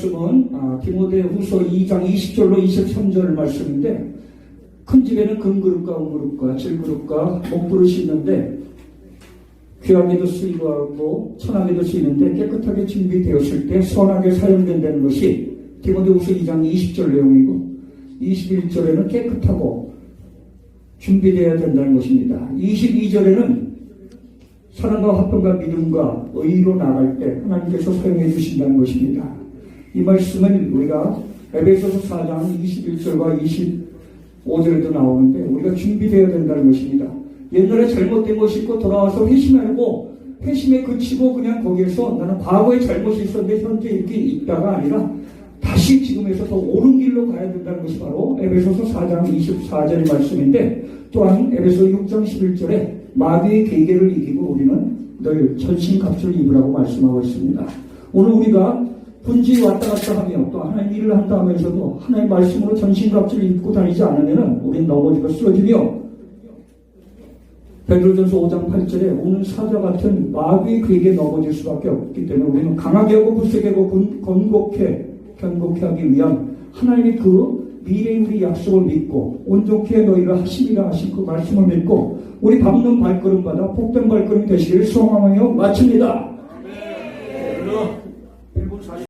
말씀은 아, 디모데 후서 2장 20절로 23절 말씀인데 큰 집에는 금그릇과 은그릇과 질그릇과 목그릇이 있는데 귀하게도 쓰이고 하고 천하게도 쓰이는데 깨끗하게 준비되었을 때 선하게 사용된다는 것이 디모데 후서 2장 20절 내용이고 21절에는 깨끗하고 준비되어야 된다는 것입니다. 22절에는 사랑과 화평과 믿음과 의로 나갈 때 하나님께서 사용해 주신다는 것입니다. 이 말씀은 우리가 에베소서 4장 21절과 25절에도 나오는데 우리가 준비되어야 된다는 것입니다. 옛날에 잘못된 것이 있고 돌아와서 회심하고 회심에 그치고 그냥 거기에서 나는 과거에 잘못이 있었는데 현재 이렇게 있다가 아니라 다시 지금에서 더 옳은 길로 가야 된다는 것이 바로 에베소서 4장 24절의 말씀인데 또한 에베소 6장 11절에 마귀의 계계를 이기고 우리는 늘 전신 갑주를 입으라고 말씀하고 있습니다. 오늘 우리가 분지에 왔다 갔다 하며 또 하나님 일을 한다 하면서도 하나님의 말씀으로 전신갑주를 입고 다니지 않으면 우리는 넘어지고 쓰러지며 베드로전서 5장 8절에 오는 사자 같은 마귀의 그에게 넘어질 수밖에 없기 때문에 우리는 강하게 하고 굳세게 하고 건- 건곡해 견고케 하기 위한 하나님의 그 미래의 우리 약속을 믿고 온전케 너희를 하시리라 하신 그 말씀을 믿고 우리 밟는 발걸음마다 복된 발걸음이 되시기를 소망하며 마칩니다.